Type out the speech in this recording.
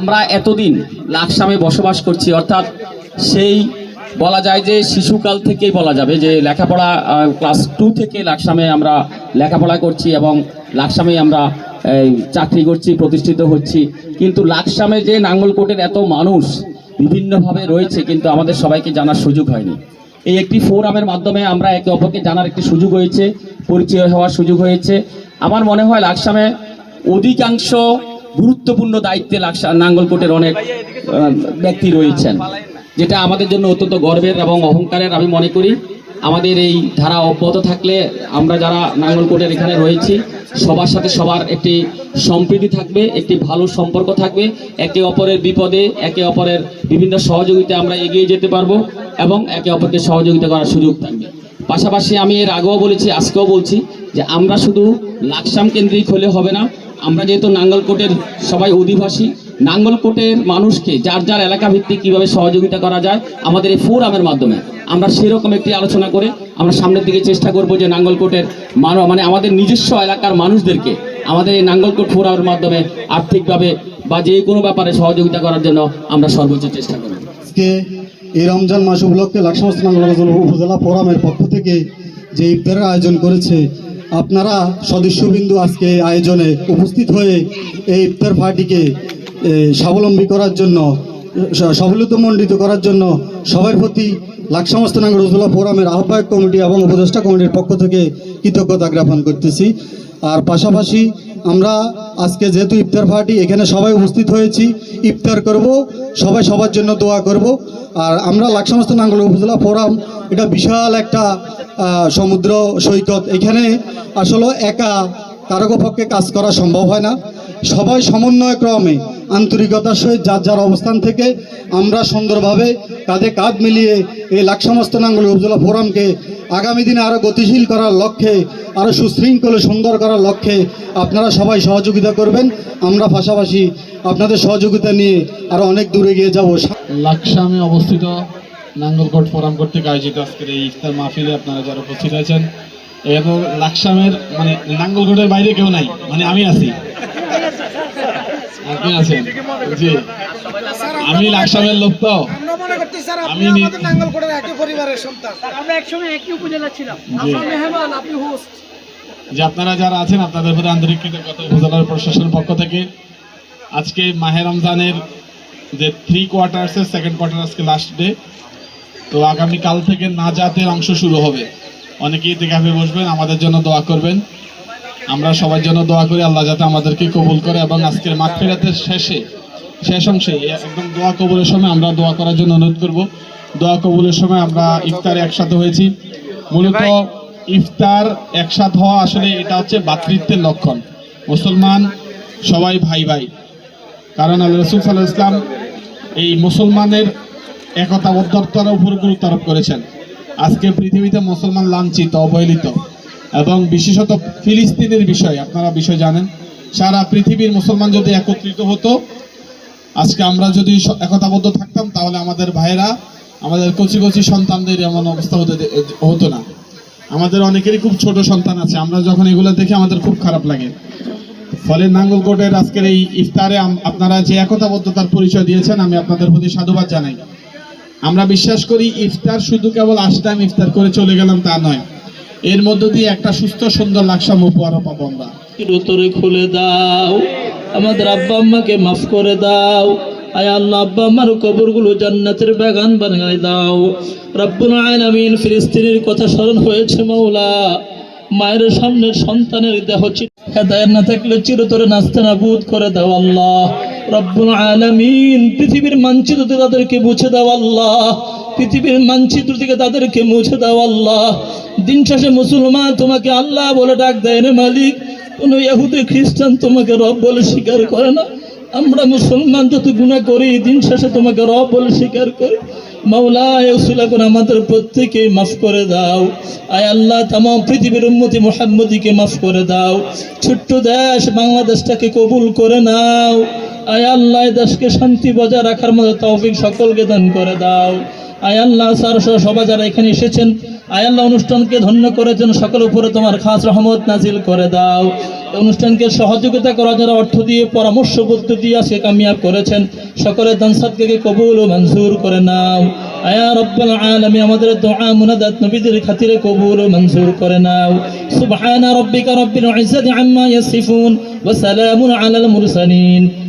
আমরা এতদিন লাকসামে বসবাস করছি, অর্থাৎ সেই বলা যায় যে শিশুকাল থেকেই বলা যাবে যে লেখাপড়া ক্লাস টু থেকে লাকসামে আমরা লেখাপড়া করছি এবং লাকসামে আমরা চাকরি করছি, প্রতিষ্ঠিত হচ্ছি। কিন্তু লাকসামে যে নাঙ্গলকোটের এত মানুষ বিভিন্নভাবে রয়েছে, কিন্তু আমাদের সবাইকে জানার সুযোগ হয়নি। এই একটি ফোরামের মাধ্যমে আমরা একে অপরকে জানার একটি সুযোগ হয়েছে, পরিচয় হওয়ার সুযোগ হয়েছে। আমার মনে হয় লাকসামে অধিকাংশ গুরুত্বপূর্ণ দায়িত্বে নাঙ্গলকোটের অনেক ব্যক্তি রয়েছেন, যেটা আমাদের জন্য অত্যন্ত গর্বের এবং অহংকারের, আমি মনে করি। আমাদের এই ধারা অব্যাহত থাকলে আমরা যারা নাঙ্গলকোটের এখানে রয়েছি, সবার সাথে সবার একটি সম্প্রীতি থাকবে, একটি ভালো সম্পর্ক থাকবে। একে অপরের বিপদে, একে অপরের বিভিন্ন সহযোগিতা আমরা এগিয়ে যেতে পারব এবং একে অপরকে সহযোগিতা করার সুযোগ থাকবে। পাশাপাশি আমি এর আগেও বলেছি, আজকেও বলছি যে আমরা শুধু লাকসাম কেন্দ্রিক হলে হবে না আমরা যেহেতু নাঙ্গলকোটের সবাই অধিবাসী, নাঙ্গলকোটের মানুষকে যার যার এলাকা ভিত্তিক কীভাবে সহযোগিতা করা যায়, আমাদের এই ফোরামের মাধ্যমে আমরা সেরকম একটি আলোচনা করে আমরা সামনের দিকে চেষ্টা করব যে নাঙ্গলকোটের মানব মানে আমাদের নিজস্ব এলাকার মানুষদেরকে আমাদের এই নাঙ্গলকোট ফোরামের মাধ্যমে আর্থিকভাবে বা যে কোনো ব্যাপারে সহযোগিতা করার জন্য আমরা সর্বোচ্চ চেষ্টা করব। আজকে এই রমজান মাস উপলক্ষে লাকসামস্ত উপজেলা ফোরামের পক্ষ থেকে যে ইফতারের আয়োজন করেছে আপনারা সদস্যবিন্দু আজকে আয়োজনে উপস্থিত হয়ে এই ইফতার পার্টিকে স্বাবলম্বী করার জন্য সফলতামণ্ডিত করার জন্য সবার প্রতি লাকসামস্ত উপজেলা ফোরামের আহ্বায়ক কমিটি এবং উপদেষ্টা কমিটির পক্ষ থেকে কৃতজ্ঞতা জ্ঞাপন করতেছি। আর পাশাপাশি আমরা আজকে যেহেতু ইফতার পার্টি, এখানে সবাই উপস্থিত হয়েছি। ইফতার করব, সবাই সবার জন্য দোয়া করব। আর আমরা লাকসামস্ত নাঙ্গল উপজেলা ফোরাম এটা বিশাল একটা সমুদ্র সৈকত। এখানে আসলে একা কারও পক্ষে কাজ করা সম্ভব হয় না। সবাই সমন্বয় ক্রমে আন্তরিকতার সহিত যার যার অবস্থান থেকে আমরা সুন্দরভাবে কাঁধে কাঁধ মিলিয়ে এই লাকসামস্ত নাঙ্গল উপজেলা ফোরামকে আগামী দিনে আরও গতিশীল করার লক্ষ্যে আরও সুশৃঙ্খল সুন্দর করার লক্ষ্যে আপনারা সবাই সহযোগিতা করবেন। আমরা পাশাপাশি আপনাদের সহযোগিতা নিয়ে আরও অনেক দূরে গিয়ে যাব। লাকসামে অবস্থিত নাঙ্গলকোট ফোরাম কর্তৃক আয়োজিত আজকের এই ইফতার মাহফিলে আপনারা যারা উপস্থিত আছেন এবং লাকসামের মানে নাঙ্গলকোটের বাইরে কেউ নাই মানে আমি আছি। আপনি আছেন? জি। আমি লাকসামের লোক তো। আমরা মনে করতে স্যার আপনি আমি নাঙ্গলকোটের একই পরিবারের সন্তান। আমরা একসময় একই উপজেলা ছিলাম। মেহমান আপনি হোস্ট যে আপনারা যারা আছেন আপনাদের প্রতি আন্তরিক কৃতজ্ঞতা উপজেলার প্রশাসনের পক্ষ থেকে। আজকে মাহে রমজানের যে থ্রি কোয়ার্টার্সের সেকেন্ড কোয়ার্টার আজকে লাস্ট ডে তো আগামী কাল থেকে নাজাতের অংশ শুরু হবে। অনেকেই দেখাবে বসবেন আমাদের জন্য দোয়া করবেন। আমরা সবার জন্য দোয়া করি আল্লাহ যাতে আমাদেরকে কবুল করে এবং আজকের মাগফিরাতের শেষে শেষ অংশে একদম দোয়া কবুলের সময় আমরা দোয়া করার জন্য অনুরোধ করব। দোয়া কবুলের সময় আমরা ইফতারে একসাথে হয়েছি। মূলত ইফতার একসাথ হওয়া আসলে এটা হচ্ছে ভাতৃত্বের লক্ষণ। মুসলমান সবাই ভাই ভাই। কারণ আল্লাহ রসুল সাল্লাহ ইসলাম এই মুসলমানের একতাবদ্ধতার উপর গুরুত্ব আরোপ করেছেন। আজকে পৃথিবীতে মুসলমান লাঞ্ছিত, অবহেলিত এবং বিশেষত ফিলিস্তিনের বিষয়, আপনারা বিষয় জানেন, সারা পৃথিবীর মুসলমান যদি একত্রিত হতো, আজকে আমরা যদি একতাবদ্ধ থাকতাম, তাহলে আমাদের ভাইয়েরা, আমাদের কচি কচি সন্তানদের এমন অবস্থা হতে হতো না। আমাদের অনেকেরই খুব ছোট সন্তান আছে, আমরা যখন এগুলো দেখি আমাদের খুব খারাপ লাগে। ফলে নাঙ্গলকোটের আজকের এই ইফতারে আপনারা যে একতাবদ্ধতার পরিচয় দিয়েছেন, আমি আপনাদের প্রতি সাধুবাদ জানাই। আমরা বিশ্বাস করি ইফতার শুধু কেবল আসলাম, ইফতার করে চলে গেলাম, তা নয়। এর মধ্য দিয়ে একটা সুস্থ, সুন্দর লাকসাম উপহারও পাবো আমরা খুলে দাও, আমাদের আব্বা আম্মাকে মাফ করে দাও, আয় আল্লাহ আব্বা আম্মার কবরগুলো জান্নাতের বাগান বানাই দাও। রব্বুল আলামিন ফিলিস্তিনের কথা স্মরণ হয়েছে মৌলা মায়ের সামনে সন্তানের দেহ হেদায়ের না থাকলে চিরতরে নাস্তে নাবুদ করে দাও আল্লাহ। রব্বুল আলামিন পৃথিবীর মানচিত্র থেকে তাদেরকে মুছে দাও আল্লাহ। পৃথিবীর মানচিত্র থেকে তাদেরকে মুছে দাও আল্লাহ। দিন শেষে মুসলমান তোমাকে আল্লাহ বলে ডাক দেয় রে মালিক, কোনো ইহুদি, খ্রিস্টান তোমাকে রব বলে স্বীকার করে না? আমরা মুসলমান যত গুণা করি, দিন শেষে তোমাকে রব বলে স্বীকার করি। মাওলা এসুলা করে আমাদের প্রত্যেকে মাফ করে দাও। আয় আল্লাহ তাম পৃথিবীর উন্মতি মোহাম্মদীকে মাফ করে দাও। ছোট্ট দেশ বাংলাদেশটাকে কবুল করে নাও। আয় আল্লাহ, এই দেশকে শান্তি বজায় রাখার মতো তৌফিক সকলকে দান করে দাও। আয় আল্লাহ, স্যার সহ সবাই যারা এখানে এসেছেন, আয় আল্লাহ, অনুষ্ঠানকে ধন্য করেছেন, সকল উপরে তোমার খাস রহমত নাজিল করে দাও। অনুষ্ঠানকে সহযোগিতা করার যারা অর্থ দিয়ে, পরামর্শ বুদ্ধি দিয়ে আজকে কামিয়াব করেছেন সকলের দান সদকাকে কবুল ও মঞ্জুর করে নাও। আয়া রব্বাল আলামিন, আমাদের দোয়া মুনাদাত নবীদের খাতিরে কবুল ও মঞ্জুর করে নাও। সুবহানা রাব্বিকা রব্বিল ইজ্জাতি আম্মা ইয়াসিফুন, ওয়া সালামুন আলাল মুরসালিন।